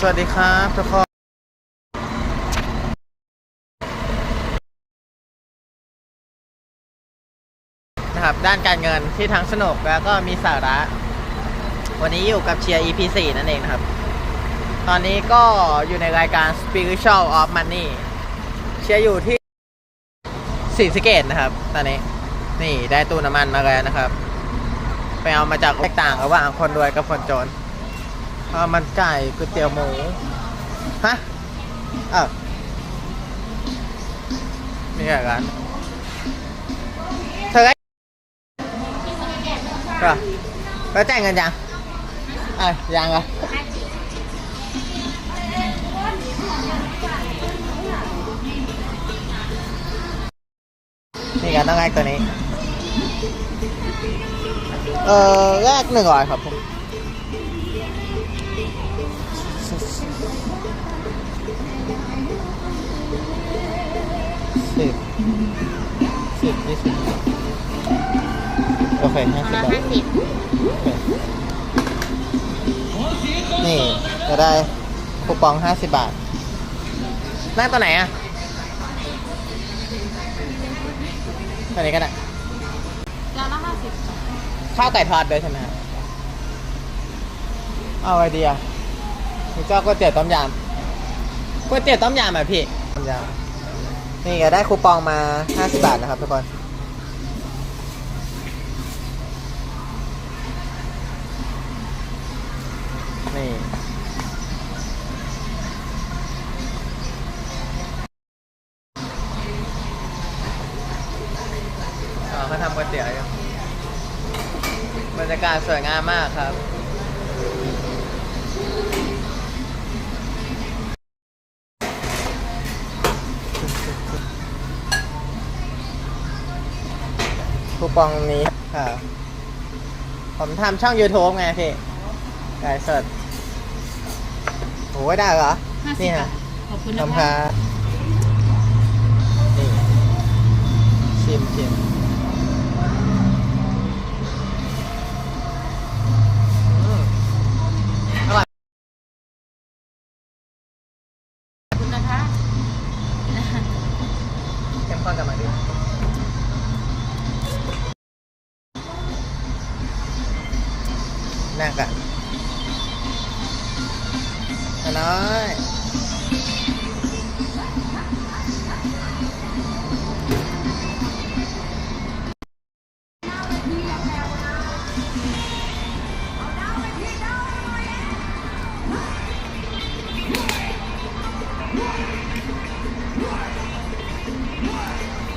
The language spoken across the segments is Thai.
สวัสดีครับทุกคนนะครับด้านการเงินที่ทั้งสนุกแล้วก็มีสาระ วันนี้อยู่กับเชียร์ EP 4นั่นเองนะครับ ตอนนี้ก็อยู่ในรายการ Spiritual of Money เชียร์อยู่ที่สีสเกตนะครับ ตอนนี้นี่ได้ตู้น้ำมันมาแล้วนะครับ ไปเอามาจากแตกต่างระหว่างคนรวยกับคนจน ข้าวมันไก่ก๋วยเตี๋ยวหมู ฮะเออมีอะไรกันเธอได้ก็แล้วจ่ายเงินยังอะยังเหรอนี่กันต้องแรกตัวนี้ เออแรกหนึ่งร้อยครับผม สิบยี่สิบโอเคห้าสิบละบาทห้าสิบนี่จะได้คูปองห้าสิบบาท นั่งตัวไหนอะตัวนี้ก็ได้จานละห้าสิบข้าวไก่ทอดด้วยใช่ไหมครับเอาไอเดียมีเจ้าก๋วยเตี๋ยวต้มยำก๋วยเตี๋ยวต้มยำอะพี่ต้มยำ นี่ก็ได้คูปองมา 50 บาทนะครับทุกคน นี่ เขาทำก๋วยเตี๋ยวอยู่บรรยากาศสวยงามมากครับ คูปองนี้ค่ะผมทำช่อง YouTube ไงพี่ไก่สดโอ้ยได้เหรอห้าสินี่บฮะขอบคุณนะทำคะพา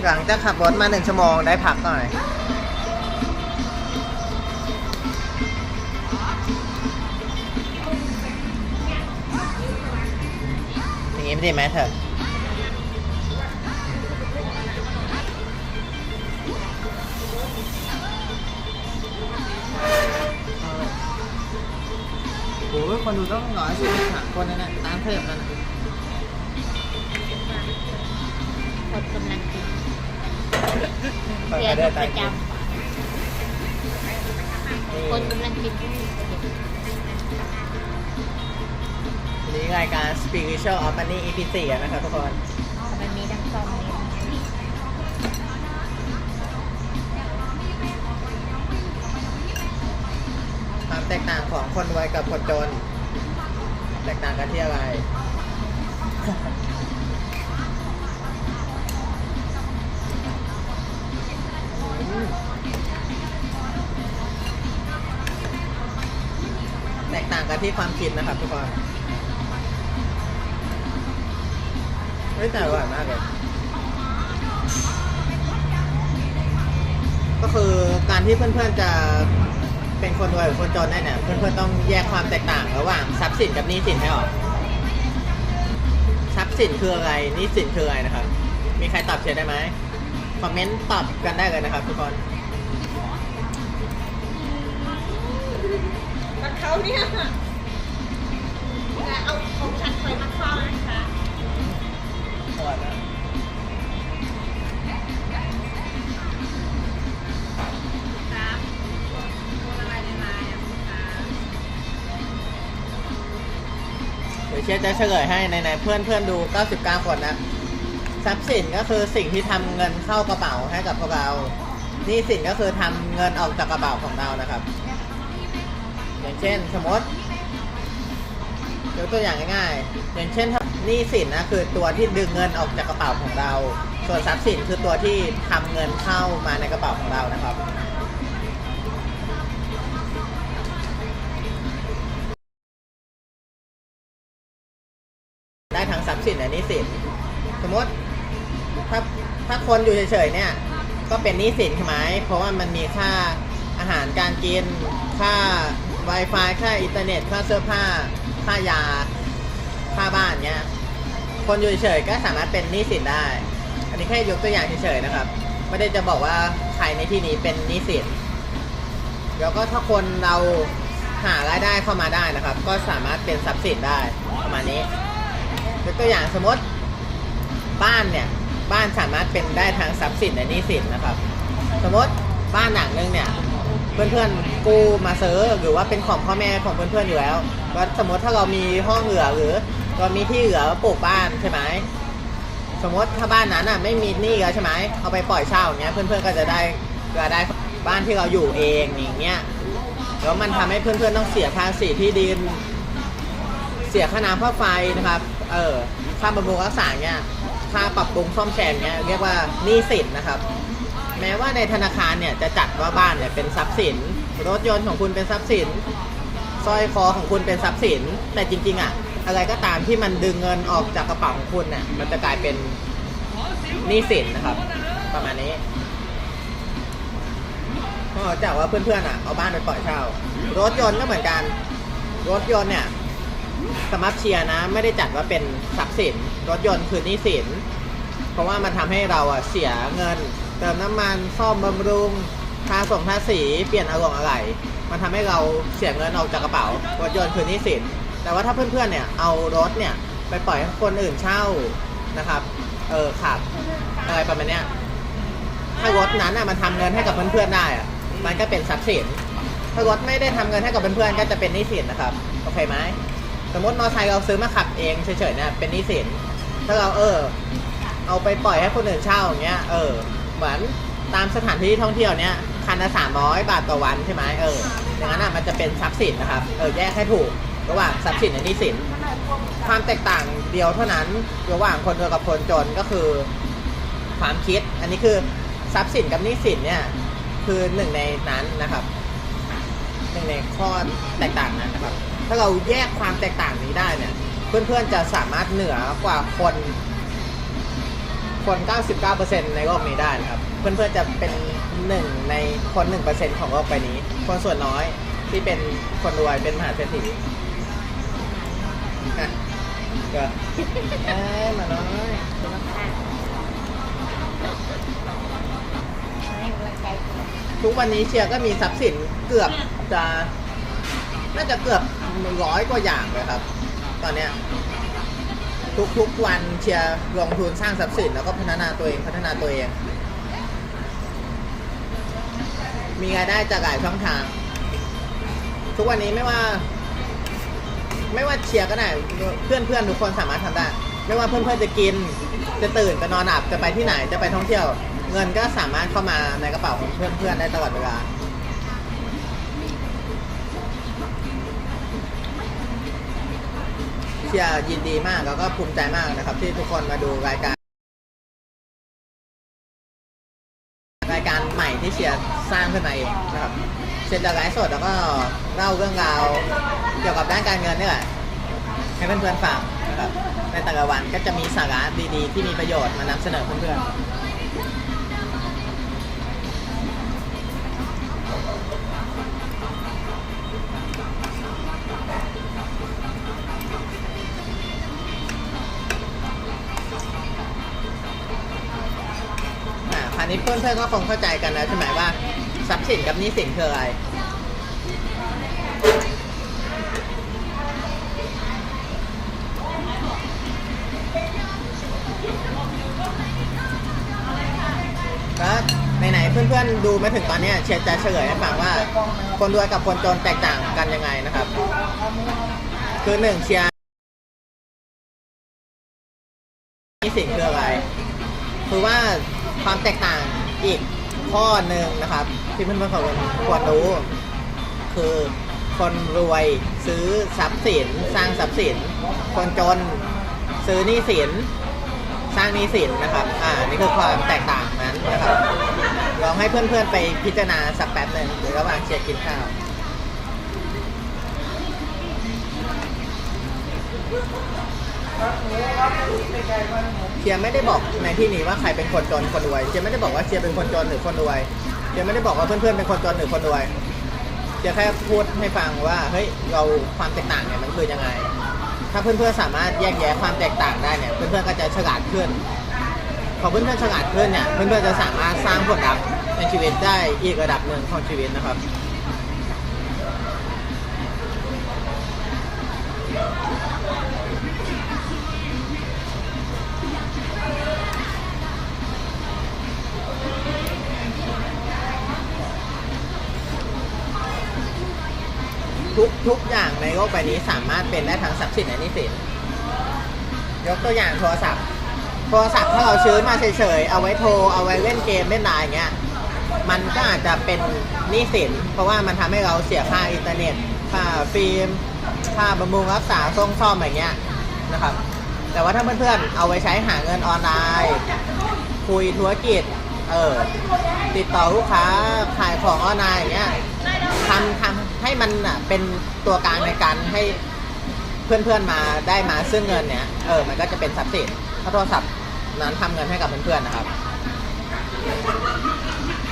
หลังจากขับรถมาหนึ่งชั่วโมงได้พักหน่อยอย่างงี้ไม่ดีไหมเถอะโอ้ยคนดูต้องร้อยสิบสามคนนั่นแหละตามเทปนั่นน่ะคนกำลังกิน เดเรียนได้ประจำคนกำลังกินนนี้รายการ Spiritual of Money EP 4นะครับทุกคน มันมีน้ำส้มนี่ความแตกต่างของคนรวยกับคนจน แตกต่างกันที่อะไร กต่างกันที่ความคิดนะครับทุกคนเฮ้ยแต่อร่อยมากเลยก็คือการที่เพื่อนๆจะเป็นคนรวยหรือคนจนได้เนี่ยเพื่อนๆต้องแยกความแตกต่างระหว่างทรัพย์สินกับหนี้สินให้ออกทรัพย์สินคืออะไรหนี้สินคืออะไรนะครับ มีใครตอบเชียร์ได้ไหมคอมเมนต์ตอบกันได้เลยนะครับทุกคน กับเขาเนี่ยแต่เอาของฉันไปมาเข้านะคะอร่อยมากเดี๋ยวเชียร์จะเฉลยให้ในๆเพื่อนเพื่อนๆดู 99 คนนะ ทรัพย์สินก็คือสิ่งที่ทำเงินเข้ากระเป๋าให้กับพวกเราหนี้สินก็คือทำเงินออกจากกระเป๋าของเรานะครับ อย่างเช่น สมมติยกตัวอย่างง่ายๆ อย่างเช่นถ้าหนี้สินนะคือตัวที่ดึงเงินออกจากกระเป๋าของเรา ส่วนทรัพย์สินคือตัวที่ทำเงินเข้ามาในกระเป๋าของเรานะครับ ได้ทั้งทรัพย์สินและหนี้สิน สมมติถ้าถ้าคนอยู่เฉยๆเนี่ยก็เป็นหนี้สินใช่ไหมเพราะว่ามันมีค่าอาหารการกิน ค่า Wi-Fi ค่าอินเทอร์เน็ตค่าเสื้อผ้า ค่ายา ค่าบ้านเงี้ย คนอยู่เฉยๆก็สามารถเป็นหนี้สินได้ อันนี้แค่ยกตัวอย่างเฉยๆนะครับ ไม่ได้จะบอกว่าใครในที่นี้เป็นหนี้สิน แล้วก็ถ้าคนเราหารายได้เข้ามาได้นะครับ ก็สามารถเป็นทรัพย์สินได้ประมาณนี้ยกตัวอย่างสมมติบ้านเนี่ยบ้านสามารถเป็นได้ทั้งทรัพย์สินและหนี้สินนะครับ สมมติบ้านหลังนึงเนี่ย เพื่อนๆกู้มาซื้อหรือว่าเป็นของพ่อแม่ของเพื่อนๆอยู่แล้วว่าสมมติถ้าเรามีห้องเหลือหรือเรามีที่เหลือปลูกบ้านใช่ไหมสมมติถ้าบ้านนั้นอะไม่มีหนี้แล้วใช่ไหมเอาไปปล่อยเช่าอย่างเงี้ยเพื่อนๆก็จะได้รายได้บ้านที่เราอยู่เองอย่างเงี้ยแล้วมันทำให้เพื่อนๆต้องเสียภาษีที่ดิน เสียค่าน้ำค่าไฟนะครับเออค่าบำรุงรักษาเนี่ยค่าปรับปรุงซ่อมแซมเนี่ยเรียกว่าหนี้สินนะครับ แม้ว่าในธนาคารเนี่ยจะจัดว่าบ้านเนี่ยเป็นทรัพย์สิน รถยนต์ของคุณเป็นทรัพย์สินสร้อยคอของคุณเป็นทรัพย์สิน แต่จริง ๆอะอะไรก็ตามที่มันดึงเงินออกจากกระเป๋าของคุณเนี่ยมันจะกลายเป็นหนี้สินนะครับ ประมาณนี้เพราะจากว่าเพื่อนๆอะเอาบ้านไปปล่อยเช่ารถยนต์ก็เหมือนกัน รถยนต์เนี่ยสำหรับเชียร์นะ ไม่ได้จัดว่าเป็นทรัพย์สิน รถยนต์คือหนี้สิน เพราะว่ามันทำให้เราอะเสียเงิน เติมน้ำมันซ่อมบำรุงค่าส่งภาษีเปลี่ยนอารมณ์อะไร มันทำให้เราเสียเงินออกจากกระเป๋ารถยนต์คือหนี้สิน แต่ว่าถ้าเพื่อนๆเนี่ยเอารถเนี่ยไปปล่อยให้คนอื่นเช่านะครับเออขับอะไรประมาณเนี้ยถ้ารถนั้นอะมันทำเงินให้กับเพื่อนๆได้อะมันก็เป็นทรัพย์สิน ถ้ารถไม่ได้ทำเงินให้กับเพื่อนๆก็จะเป็นหนี้สินนะครับโอเคไหมสมมติมอเตอร์ไซค์เราซื้อมาขับเองเฉยๆเนี่ยเป็นหนี้สิน ถ้าเราเออ เอาไปปล่อยให้คนอื่นเช่าอย่างเงี้ยเออ เหมือนตามสถานที่ท่องเที่ยวเนี้ยคันละสามร้อยบาทต่อวันใช่ไหมเอออย่างนั้นอะมันจะเป็นทรัพย์สินนะครับเออแยกให้ถูกระหว่างทรัพย์สินและหนี้สิน ความแตกต่างเดียวเท่านั้นระหว่างคนรวยกับคนจนก็คือ ความคิด อันนี้คือทรัพย์สินกับหนี้สินเนี่ยคือหนึ่งในนั้นนะครับหนึ่งในข้อแตกต่างนั้นนะครับ ถ้าเราแยกความแตกต่างนี้ได้เนี่ย เพื่อนๆจะสามารถเหนือกว่าคน คน 99%ในโลกนี้ได้นะครับ เพื่อนๆจะเป็นหนึ่งในคน 1%ของโลกใบนี้ คนส่วนน้อยที่เป็นคนรวยเป็นมหาเศรษฐีอะก็เอ้ยมาน้อยสุขภาพให้กำลังใจคุณทุกวันนี้เชียร์ก็มีทรัพย์สินเกือบจะ น่าจะเกือบร้อยกว่าอย่างเลยครับ ตอนเนี้ย ทุกๆวันเชียร์ลงทุนสร้างทรัพย์สินแล้วก็พัฒนาตัวเองพัฒนาตัวเอง มีรายได้จากหลายช่องทาง ทุกวันนี้ไม่ว่า ไม่ว่าเชียร์ก็ได้เพื่อนเพื่อนทุกคนสามารถทำได้ ไม่ว่าเพื่อนเพื่อนจะกิน จะตื่นจะนอนหลับจะไปที่ไหนจะไปท่องเที่ยว เงินก็สามารถเข้ามาในกระเป๋าของเพื่อนเพื่อนได้ตลอดเวลา เชียร์ยินดีมากแล้วก็ภูมิใจมากนะครับ ที่ทุกคนมาดูรายการ รายการใหม่ที่เชียร์สร้างขึ้นมาเองนะครับเชียร์จะไลฟ์สดแล้วก็เล่าเรื่องราวเกี่ยวกับด้านการเงินนี่แหละให้เพื่อนๆฟังนะครับในแต่ละวันก็จะมีสาระดีๆ ที่มีประโยชน์มานำเสนอเพื่อนๆ อ่าคราวนี้เพื่อนๆก็คงเข้าใจกันแล้วใช่ไหมว่าทรัพย์สินกับหนี้สินคืออะไรแล้วไหนๆเพื่อนๆดูมาถึงตอนนี้เชียร์จะเฉลยให้ฟังว่า คนรวยกับคนจนแตกต่างกันยังไงนะครับ คือหนึ่งเชียร์ ความแตกต่างอีกข้อหนึ่งนะครับ ที่เพื่อนๆควรควรรู้ คือคนรวยซื้อทรัพย์สินสร้างทรัพย์สิน คนจนซื้อหนี้สินสร้างหนี้สินนะครับ อ่า นี่คือความแตกต่างนั้นนะครับ ลองให้เพื่อนๆไปพิจารณาสักแป๊บหนึ่งหรือระหว่างเชียร์กินข้าวเเชียร์ไม่ได้บอกในที่นี้ว่าใครเป็นคนจนคนรวยเชียร์ไม่ได้บอกว่าเชียร์เป็นคนจนหรือคนรวยเชียร์ไม่ได้บอกว่าเพื่อนๆเป็นคนจนหรือคนรวยเชียร์แค่พูดให้ฟังว่าเฮ้ยเราความแตกต่างเนี่ยมันคือยังไง ถ้าเพื่อนๆสามารถแยกแยะความแตกต่างได้เนี่ยเพื่อนๆก็จะฉลาดขึ้นพอเพื่อนๆฉลาดขึ้นเนี่ยเพื่อนๆจะสามารถสร้างผลลัพธ์ในชีวิตได้อีกระดับหนึ่งของชีวิตนะครับ ทุกทุกอย่างในโลกใบนี้สามารถเป็นได้ทั้งทรัพย์สินและหนี้สินยกตัวอย่างโทรศัพท์ โทรศัพท์ถ้าเราซื้อมาเฉยๆ เอาไว้โทร เอาไว้เล่นเกมเล่นไลน์อย่างเงี้ย มันก็อาจจะเป็นหนี้สิน เพราะว่ามันทำให้เราเสียค่าอินเทอร์เน็ต ค่าฟิล์ม ค่าบำรุงรักษาซ่อมซ่อมอย่างเงี้ยนะครับ แต่ว่าถ้าเพื่อนๆ เอาไว้ใช้หาเงินออนไลน์ คุยธุรกิจ เออ ติดต่อลูกค้าขายของออนไลน์อย่างเงี้ยทำทำ ให้มันอะเป็นตัวกลางในการให้เพื่อนๆมาได้มาซึ่งเงินเนี้ยเออมันก็จะเป็นทรัพย์สินถ้าโทรศัพท์นั้นทำเงินให้กับเพื่อนๆนะครับ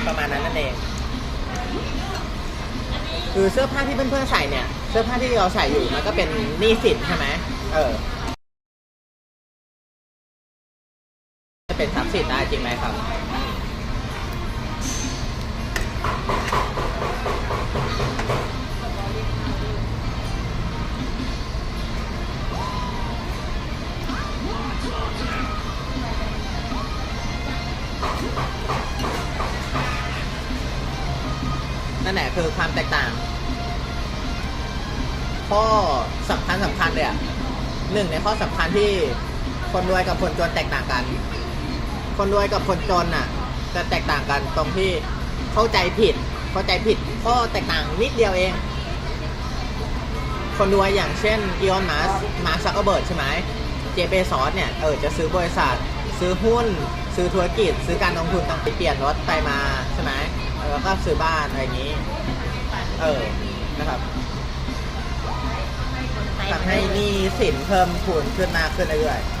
ประมาณนั้นนั่นเองคือเสื้อผ้าที่เพื่อนๆใส่เนี่ย เสื้อผ้าที่เราใส่อยู่มันก็เป็นหนี้สินใช่ไหมเออจะเป็นทรัพย์สินได้จริงไหมครับ นั่นแหละคือความแตกต่าง ข้อสำคัญสำคัญเลยอะหนึ่งในข้อสำคัญที่คนรวยกับคนจนแตกต่างกัน คนรวยกับคนจนอะ จะแตกต่างกันตรงที่เข้าใจผิด เข้าใจผิดข้อแตกต่างนิดเดียวเอง คนรวยอย่างเช่นอีออนมัสมาร์คซักเกอร์เบิร์ดใช่ไหม จเบซอสเนี่ยเออจะซื้อบริษัท ซื้อหุ้น ซื้อธุรกิจ ซื้อการลงทุนต่างๆเปลี่ยนรถไปมาใช่ไหมแล้วก็ซื้อบ้านอะไรอย่างนี้ เออนะครับทำให้หนี้สินเพิ่มพูนขึ้นมากขึ้นเรื่อยๆ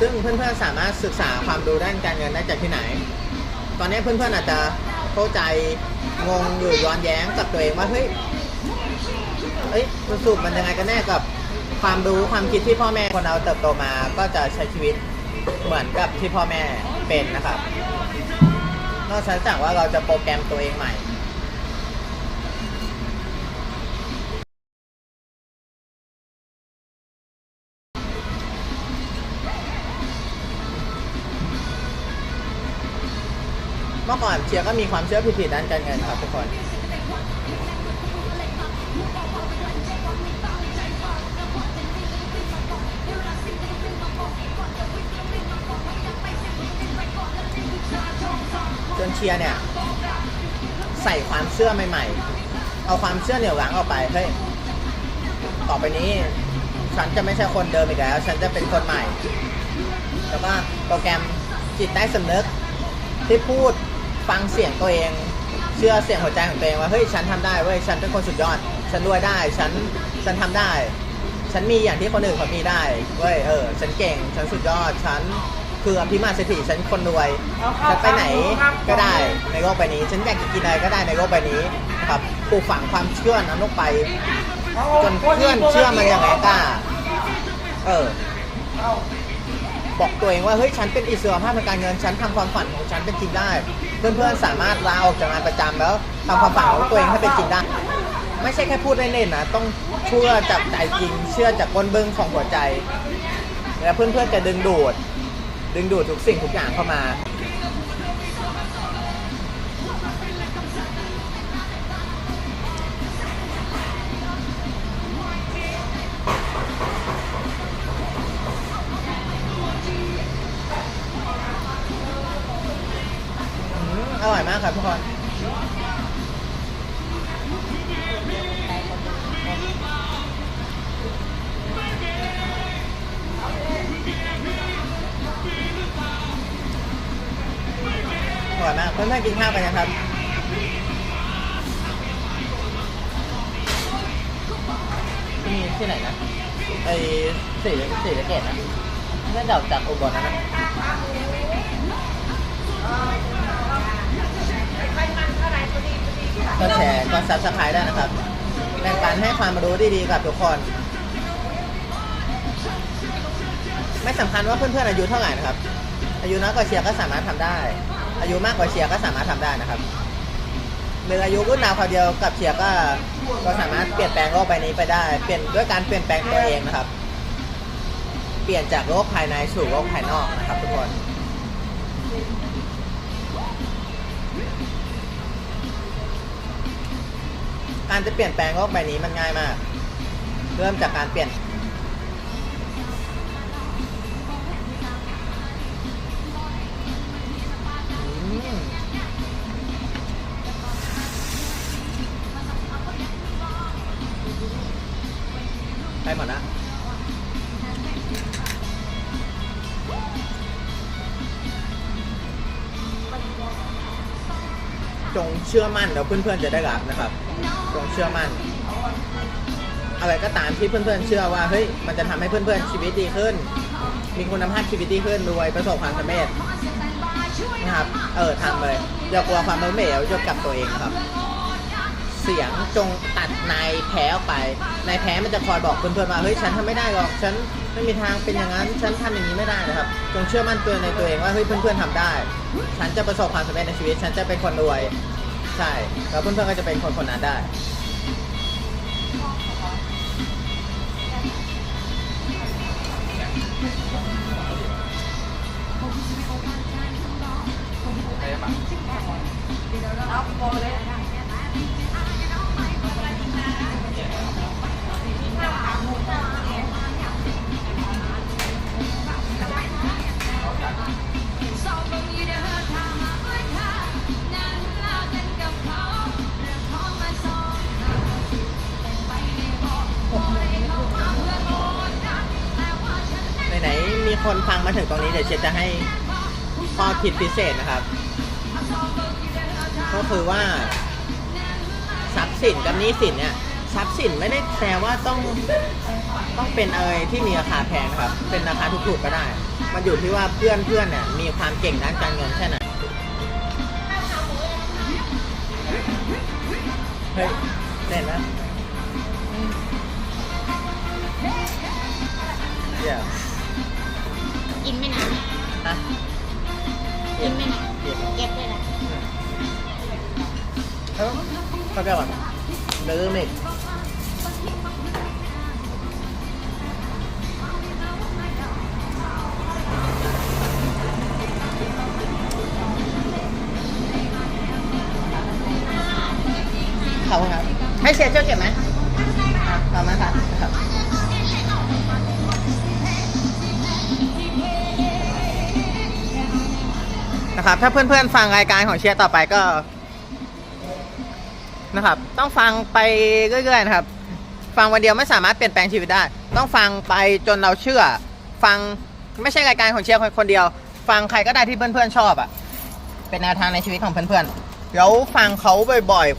ซึ่งเพื่อนๆสามารถศึกษาความรู้ด้านการเงินได้จากที่ไหน ตอนนี้เพื่อนๆอาจจะเข้าใจงงอยู่ย้อนแย้งกับตัวเองว่าเฮ้ยเอ้ยสุขมันยังไงกันแน่กับความรู้ความคิดที่พ่อแม่คนเราเติบโตมา ก็จะใช้ชีวิตเหมือนกับที่พ่อแม่เป็นนะครับ นอกจากว่าเราจะโปรแกรมตัวเองใหม่ มื่อก่อนเชียร์ก็มีความเชื่อผิดๆด้านการเงินครับทุกคน จนเชียร์เนี่ย ใส่ความเชื่อใหม่ๆ เอาความเชื่อเหนี่ยวหลังออกไปเฮ้ยต่อไปนี้ ฉันจะไม่ใช่คนเดิมอีกแล้ว ฉันจะเป็นคนใหม่ แล้วก็โปรแกรมจิตใต้สำนึกที่พูด ฟังเสียงตัวเอง เชื่อเสียงหัวใจของตัวเองว่าเฮ้ยฉันทำได้เว้ยฉันเป็นคนสุดยอด ฉันรวยได้ ฉันฉันทำได้ ฉันมีอย่างที่คนอื่นเขามีได้เว้ยเออฉันเก่งฉันสุดยอดฉันคืออภิมาเศรษฐีฉันคนรวยฉันไปไหนก็ได้ในโลกใบนี้ ฉันอยากจะกินอะไรก็ได้ในโลกใบนี้นะครับปลูกฝังความเชื่อนั้นลงไปจนเพื่อนเชื่อมันอย่างไรกล้าเออ บอกตัวเองว่าเฮ้ยฉันเป็นอิสระภาพทางการเงินฉันทำความฝันของฉันเป็นจริงได้ เพื่อนๆสามารถลาออกจากงานประจำแล้วทำความฝันของตัวเองให้เป็นจริงได้ ไม่ใช่แค่พูดเล่นๆนะต้องเชื่อจากใจจริง เชื่อจากก้นบึ้งของหัวใจ แล้วเพื่อนๆจะดึงดูด ดึงดูดทุกสิ่งทุกอย่างเข้ามา ร่อยมากครับทุกคนอร่อยมากเพื่อนๆกินข้าวกันนะครับที่นี่ที่ไหนนะไอ้สี่สี่สะเกดนะน่าจะออกจากอุบลนะ ก็แชร์ก็ซับสไครต์ได้นะครับแบ่งปันให้ความรู้ดีๆกับทุกคน ไม่สำคัญว่าเพื่อนๆอายุเท่าไหร่นะครับ อายุน้อยกว่าเชียร์ก็สามารถทำได้ อายุมากกว่าเชียร์ก็สามารถทำได้นะครับหรืออายุรุ่นราวคราวเดียวกับเชียร์ก็ก็สามารถเปลี่ยนแปลงโลกใบนี้ไปได้ เปลี่ยนด้วยการเปลี่ยนแปลงตัวเองนะครับ เปลี่ยนจากโลกภายในสู่โลกภายนอกนะครับทุกคน การจะเปลี่ยนแปลงโลกใบนี้มันง่ายมาก เริ่มจากการเปลี่ยน ไปหมดนะจงเชื่อมั่นเดี๋ยวเพื่อนๆจะได้รับนะครับ จงเชื่อมั่น อะไรก็ตามที่เพื่อนๆเชื่อว่าเฮ้ยมันจะทำให้เพื่อนๆชีวิตดีขึ้น มีคุณภาพชีวิตดีขึ้นรวยประสบความสำเร็จนะครับ เออทำเลยอย่ากลัวความล้มเหลวจะกับตัวเองครับ เสียงจงตัดนายแพ้ออกไป นายแพ้มันจะคอยบอกเพื่อนๆว่าเฮ้ยฉันทำไม่ได้หรอกฉันไม่มีทางเป็นอย่างนั้น ฉันทำอย่างนี้ไม่ได้นะครับ จงเชื่อมั่นตัวในตัวเองว่าเฮ้ยเพื่อนๆทำได้ ฉันจะประสบความสำเร็จในชีวิต ฉันจะเป็นคนรวย ใช่ แล้วเพื่อนๆก็จะเป็นคนคนนั้นได้ ไหนๆมีคนฟังมาถึงตรงนี้เดี๋ยวเชฟจะให้ข้อคิดพิเศษนะครับ ก็คือว่าทรัพย์สินกับหนี้สินเนี่ยทรัพย์สินไม่ได้แปลว่าต้องต้องเป็นอะไรที่มีราคาแพงครับ เป็นราคาถูกๆก็ได้ มันอยู่ที่ว่าเพื่อนเพื่อนเนี่ยมีความเก่งด้านการเงินแค่ไหนเฮ้ยเล่นนะเดี๋ยวกินไม่นานฮะกินไม่นานเดี๋ยวเก็บได้ละ เอ้าเข้าใจก่อเดิมอีกขอบคุณครับ ให้เชียร์ช่วยเก็บไหมขอบคุณครับครับนะครับ ถ้าเพื่อนๆ ฟังรายการของเชียร์ต่อไปก็ นะครับ ต้องฟังไปเรื่อยๆนะครับ ฟังวันเดียวไม่สามารถเปลี่ยนแปลงชีวิตได้ ต้องฟังไปจนเราเชื่อ ฟังไม่ใช่รายการของเชียร์คนเดียว ฟังใครก็ได้ที่เพื่อนๆชอบอะ่ะ เป็นแนวทางในชีวิตของเพื่อนๆเดี๋ยวฟังเขาบ่อยๆ